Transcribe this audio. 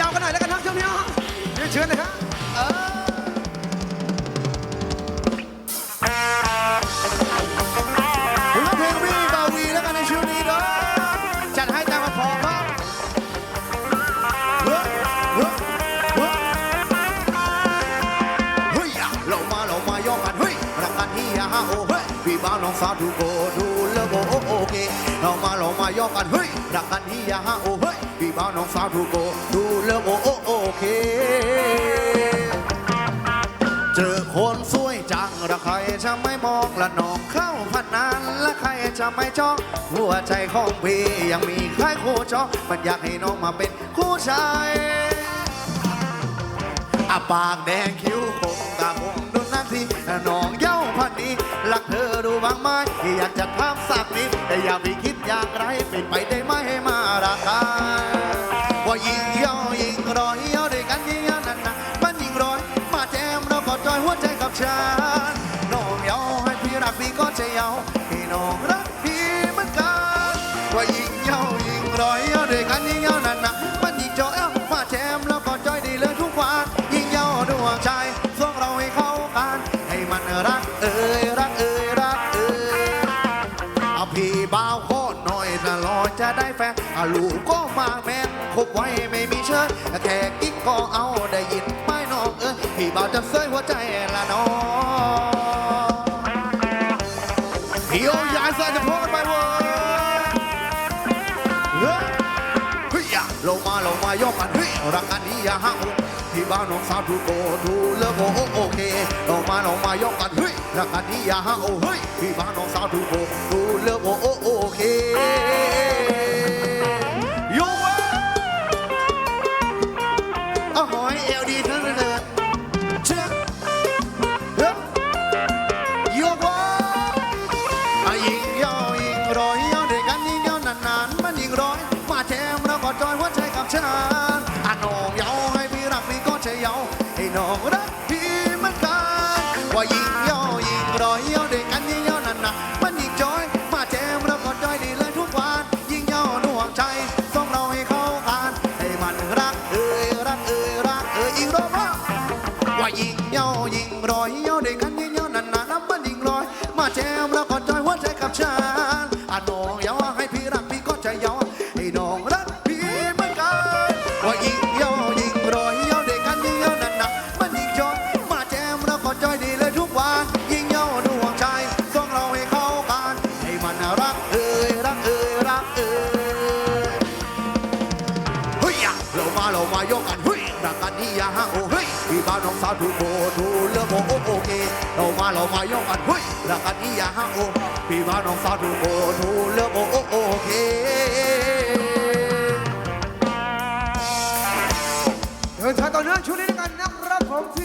ยาวๆกันหน่อยแล้วกันนะช่วงนี้นะเรียนเชิญเลยครับเอองเพลงพี่บาวีแล้วกันในช่วงนี้เด้อจัดให้ตามมาพอครับเฮ้ยเฮ้ยเฮ้ยเฮ้ยอะเรามาเรามาย่อกันเฮ้ยรักกันที่ยาฮาโอ้เฮ้ยพี่บ้านน้องสาวดูโกดูเลิกโอโอโอเคเรามาเรามาย่อกันเฮ้ย รักกันที่ยาฮาโอ้เฮ้ยพี่บ้านน้องสาวดูโกดูเลิกโอโอโอเค เจอคนสวยจังละใครจะไม่มองละน้องเข้าพันนันละใครจะไม่จ้องหัวใจของพี่ยังมีใครคู่จองมันอยากให้น้องมาเป็นคู่ชายอาปากแดงคิ้วคงตาคงดูนักทีน้องเย้าพันนี้รักเธอดูบางไหมอยากจะทำสักนิดแต่อย่าไปคิดอย่างไรเป็นไปได้ จะเยาให้น้องรักพี่เหมือนกันว่ายิงเยายิงรอยเยาด้วยกันยิงเยานันนะมันยิงจอยมาแจมเราก็จอยดีเลยทุกวันยิงเยาดวงใจสองเราให้เข้ากันให้มันรักเอ่ยรักเอ่ยรักเอ่ยเอาพี่บ่าวโคตรหน่อยนะรอจะได้แฟนอาลูกก็มาแม่งคบไว้ไม่มีเชิญแค่กิ๊กก็เอาได้ยินไม่น้องเอ้ยพี่บ่าวจะเสยหัวใจละน้อง พี่โอ้ยายใส่จะพูดไปเว้ยเฮ้ยเฮ้ยอย่าลงมาลงมายกกันเฮ้ยรักกันนี้อย่าห่างพี่บ้านน้องสาวดูโกดูเลิกโอโอเคลงมาลงมายกกันเฮ้ยรักกันนี้อย่าห้าโอ้เฮ้ยพี่บ้านน้องสาวดูโกดูเลิกโอโอโย กอดจอยหัวใจกับฉันอะน้องเยาให้พี่รักพี่ก็จเยาให้น้องรักพี่เหมือนกันว่ายิงย่อยิงรอยย่อด้วยกันยิงย่อนานๆมันยิงจอยมาแจมเรากอดจอยดีเลยทุกวันยิงย่อดวงใจส่งเราให้เขาผ่านให้มันรักเอ้ยรักเอ้ย จอยดีเลยทุกวันยิ่งเย้าดวงใจส่งเราให้เข้ากันให้มันรักเอ่ยรักเอ่ยรักเอ่ยเฮ้ยอะเรามาเรามายกกันเฮ้ยรักกันที่ยาฮะโอ้เฮ้ยพี่บ้านน้องสาวถูกโบถูเลิกโอโอโอเคเรามาเรามายกกันเฮ้ยรักกันที่ยาฮะโอ้พี่บ้านน้องสาวถูกโบถูเลิกโอโอโอเคเดินทางต่อเนื่องช่วงนี้ด้วยกันนะครับผม